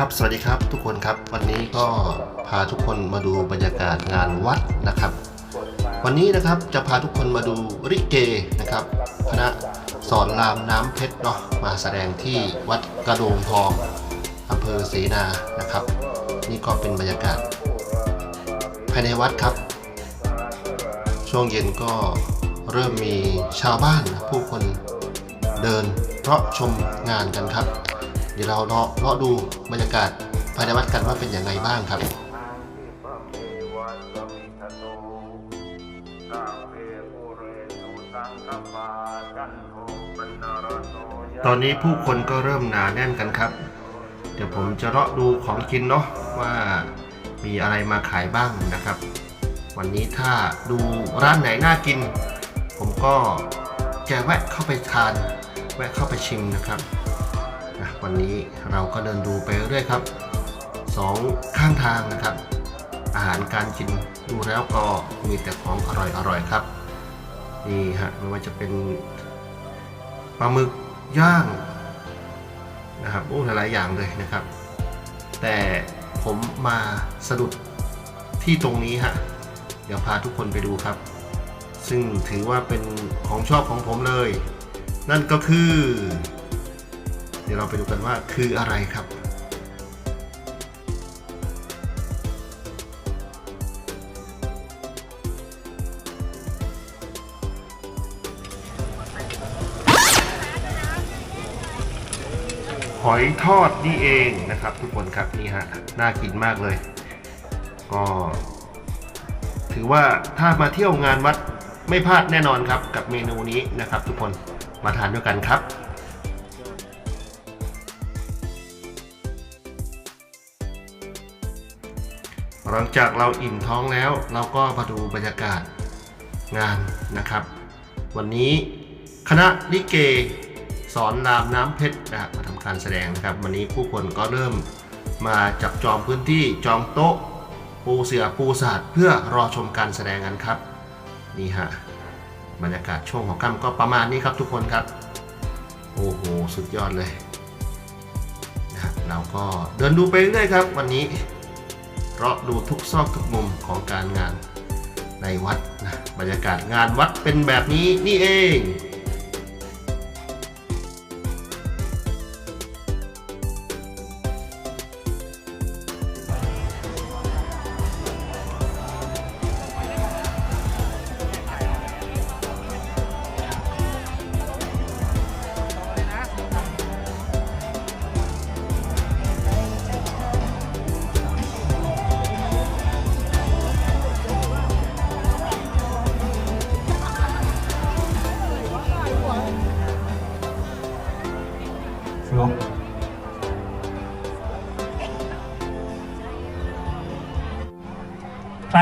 ครับ สวัสดีครับทุกคนครับ วันนี้ก็พาทุกคนมาดูบรรยากาศงานวัดนะครับ วันนี้นะครับจะพาทุกคนมาดูริเกนะครับคณะสอนรามน้ำเพชรเนาะมาแสดงที่วัดกระโดงทองอำเภอเสนานะครับ นี่ก็เป็นบรรยากาศ ภายในวัดครับ ช่วงเย็นก็เริ่มมีชาวบ้านผู้คนเดินเพราะชมงานกันครับ เดี๋ยวเราเลาะเลาะดูบรรยากาศภายในวัดกันว่าเป็นอย่างไรบ้างครับตอนนี้ผู้คนก็เริ่มหนาแน่นกันครับ เดี๋ยวผมจะเลาะดูของกินเนาะว่ามีอะไรมาขายบ้างนะครับ วันนี้ถ้าดูร้านไหนน่ากิน ผมก็จะแวะเข้าไปทาน แวะเข้าไปชิมนะครับ วันนี้เราก็เดินดูไปเรื่อยครับสองข้างทางนะครับ อาหารการกินดูแล้วก็มีแต่ของอร่อยๆครับนี่ฮะไม่ว่าจะเป็นปลาหมึกย่างนะครับโอ้หลายอย่างเลยนะครับ แต่ผมมาสะดุดที่ตรงนี้ฮะเดี๋ยวพาทุกคนไปดูครับ ซึ่งถือว่าเป็นของชอบของผมเลย นั่นก็คือ เดี๋ยวเราไปดูกันว่าคืออะไรครับหอยทอดนี่เองนะครับ ทุกคนครับนี่ฮะน่ากินมากเลย ก็ ถือว่าถ้ามาเที่ยวงานวัดไม่พลาดแน่นอนครับ กับเมนูนี้นะครับ ทุกคนมาทานด้วยกันครับ หลังจากเราอิ่มท้องแล้ว เราก็มาดูบรรยากาศงานนะครับ วันนี้คณะลิเกสอนรามน้ำเพชรนะมาทำการแสดงนะครับ วันนี้ผู้คนก็เริ่มมาจับจองพื้นที่จองโต๊ะ ปูเสือปูสาดเพื่อรอชมการแสดงกันครับ นี่ฮะบรรยากาศช่วงของค่ำก็ประมาณนี้ครับทุกคนครับ โอ้โหสุดยอดเลยนะฮะเราก็เดินดูไปเรื่อยครับ วันนี้ เราะดูทุกซอกทุกมุมของการงานในวัดนะบรรยากาศงานวัดเป็นแบบนี้นี่เอง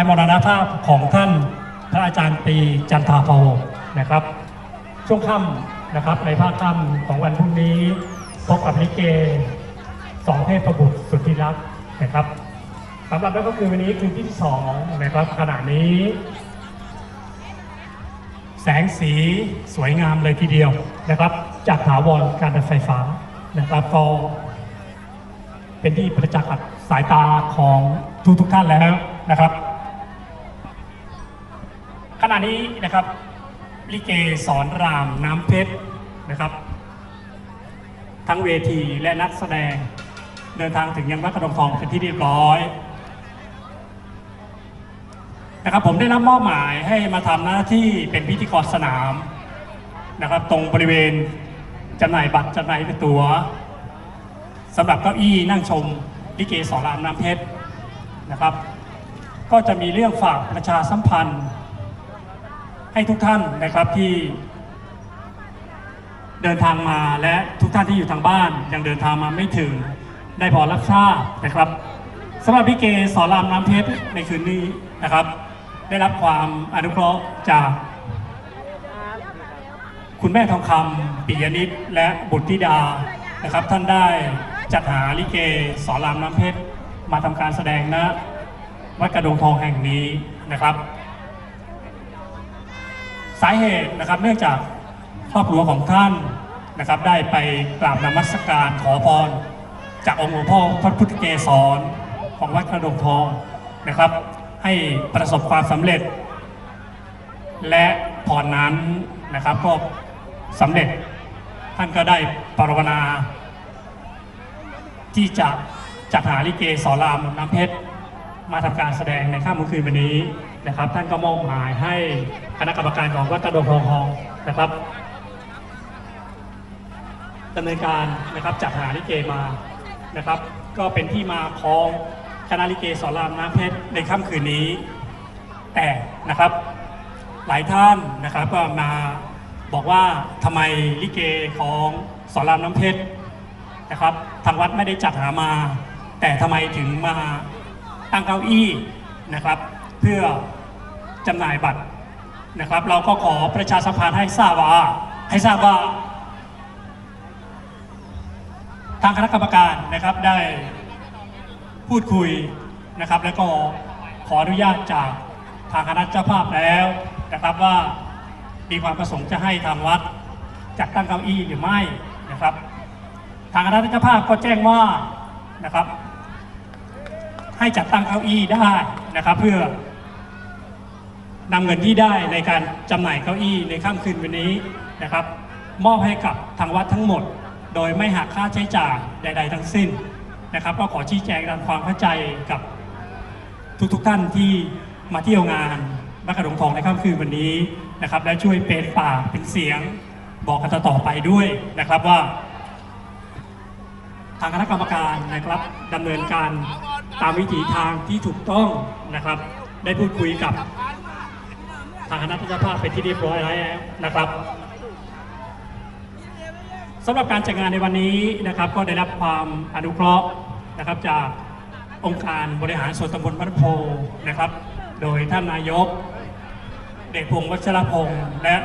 มรณภาพของท่านพระอาจารย์ปีจันทาภาวนะครับ ช่วงค่ำนะครับในภาคค่ำของวันพรุ่งนี้พบกับลิเกสองเทพบุตรสุดที่รักนะครับสำหรับนั่นก็คือวันนี้คืนที่สองนะครับขณะนี้ แสงสีสวยงามเลยทีเดียวนะครับ จากถาวรการไฟฟ้านะครับก็เป็นที่ประจักษ์สายตาของทุกทุกท่านแล้วนะครับ ณะนี้นะครับลิเกสอนรามน้ำเพชรนะครับ ทั้งเวทีและนักแสดงเดินทางถึงยังวัดกระดงทองเป็นที่เรียบร้อยนะครับผมได้รับมอบหมายให้มาทำหน้าที่เป็นพิธีกรสนามนะครับตรงบริเวณจำหน่ายบัตรจำหน่ายตั๋วสำหรับเก้าอี้นั่งชมลิเกสอนรามน้ำเพชรนะครับ ก็จะมีเรื่องฝากประชาสัมพันธ์ ให้ทุกท่านนะครับที่เดินทางมาและทุกท่านที่อยู่ทางบ้านยังเดินทางมาไม่ถึงได้พอรับทราบนะครับสำหรับพิเกสอนรามน้ำเพชรในคืนนี้นะครับ ได้รับความอนุเคราะห์จาก คุณแม่ทองคำปิยนิตและบุตรธิดานะครับ ท่านได้จัดหาลิเกสอนรามน้ำเพชรมาทำการแสดงณวัดกระดงทองแห่งนี้นะครับ สาเหตุนะครับเนื่องจากครอบครัวของท่านนะครับ ได้ไปกราบนมัสการขอพร จากองค์หลวงพ่อพระพุทธเกศรของวัดกระดงทองนะครับ ให้ประสบความสำเร็จ และพรนั้นนะครับก็สำเร็จท่านก็ได้ปรารถนา ที่จะจัดหาลิเกสอรามน้ำเพชรมาทำการแสดงในค่ำคืนวันนี้ นะครับ ท่านก็มอบหมายให้คณะกรรมการของวัดตะดงทองทองนะครับดำเนินการนะครับจัดหาลิเกมานะครับ ก็เป็นที่มาของคณะลิเกสอนรามน้ำเพชรในค่ำคืนนี้ แต่นะครับหลายท่านนะครับก็มาบอกว่าทำไมลิเกของสอนรามน้ำเพชรนะครับทางวัดไม่ได้จัดหามา แต่ทำไมถึงมาตั้งเก้าอี้นะครับ เพื่อจำหน่ายบัตรนะครับ เราก็ขอประชาสัมพันธ์ให้ทราบว่า ให้ทราบว่า ทางคณะกรรมการนะครับได้พูดคุยนะครับ แล้วก็ขออนุญาตจากทางคณะเจ้าภาพแล้วนะครับว่ามีความประสงค์จะให้ทางวัดจัดตั้งเก้าอี้หรือไม่นะครับ ทางคณะเจ้าภาพก็แจ้งว่านะครับ ให้จัดตั้งเก้าอี้ได้นะครับ เพื่อ นำเงินที่ได้ในการจำหน่ายเก้าอี้ในค่ำคืนวันนี้นะครับ มอบให้กับทางวัดทั้งหมด โดยไม่หักค่าใช้จ่ายใด ๆ ทั้งสิ้นนะครับ ก็ขอชี้แจงตามความเข้าใจกับทุกๆท่านที่มาเที่ยวงานบักกระดงทองในค่ำคืนวันนี้นะครับ และช่วยเป็นปาเป็นเสียงบอกกันต่อไปด้วยนะครับว่า ทางคณะกรรมการนะครับดำเนินการตามวิถีทางที่ถูกต้องนะครับ ได้พูดคุยกับางคณะเจ้าภาพเป็นที่เรียบร้อยแล้วนะครับสำหรับการจัดงานในวันนี้นะครับ ก็ได้รับความอนุเคราะห์นะครับจากองค์การบริหารส่วนตำบลบ้านโพนะครับ โดยท่านนายก เด็กพงศ์วัชรพงศ์และ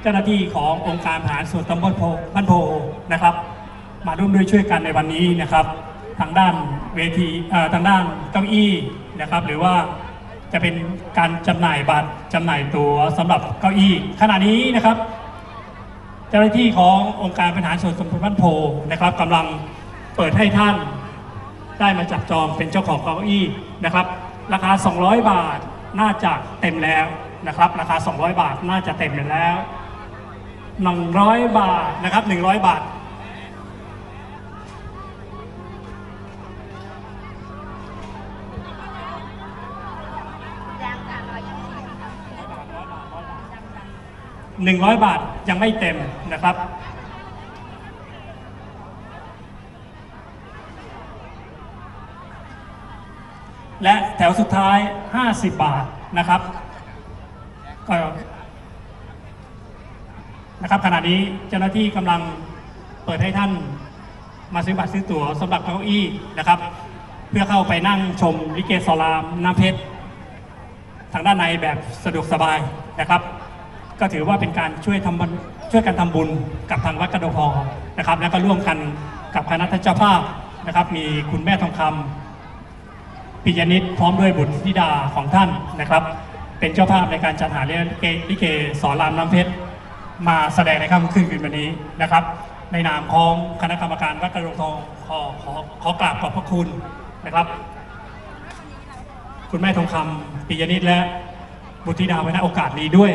เจ้าหน้าที่ขององค์การบริหารส่วนตำบลโพบ้านโพนะครับ มาร่วมด้วยช่วยกันในวันนี้นะครับ ทางด้านเวทีทางด้านเก้าอี้ นะครับ หรือว่าจะเป็นการจำหน่ายบัตรจำหน่ายตั๋วสำหรับเก้าอี้ ขณะนี้นะครับ เจ้าหน้าที่ขององค์การบริหารส่วนตำบลบ้านโพนะครับกำลังเปิดให้ท่านได้มาจับจองเป็นเจ้าของเก้าอี้นะครับ ราคา 200 บาทน่าจะเต็มแล้วนะครับ ราคา 200 บาทน่าจะเต็มแล้ว 100 บาทนะครับ 100 บาท 100 บาทยังไม่เต็มนะครับ และแถวสุดท้าย 50 บาทนะครับก็นะครับขณะนี้เจ้าหน้าที่กำลังเปิดให้ท่านมาซื้อบัตรซื้อตั๋วสำหรับเก้าอี้นะครับ เพื่อเข้าไปนั่งชมลิเกสอรามน้ำเพชร ทางด้านในแบบสะดวกสบายนะครับ ก็ถือว่าเป็นการช่วยทำบุญช่วยกันทำบุญกับทางวัดกระโดงทอนะครับ แล้วก็ร่วมกันกับคณะท่านเจ้าภาพนะครับ มีคุณแม่ทองคำปิยนิตพร้อมด้วยบุตรธิดาของท่านนะครับ เป็นเจ้าภาพในการจัดหาเลิเกลิเกสอนรามน้ำเพชรมาแสดงในค่ำคืนคืนวันนี้นะครับ ในนามของคณะกรรมการวัดกระโดทองขอขอขอกราบขอบพระคุณนะครับ คุณแม่ทองคำปิยนิตและบุตรธิดาไว้ในโอกาสนี้ด้วย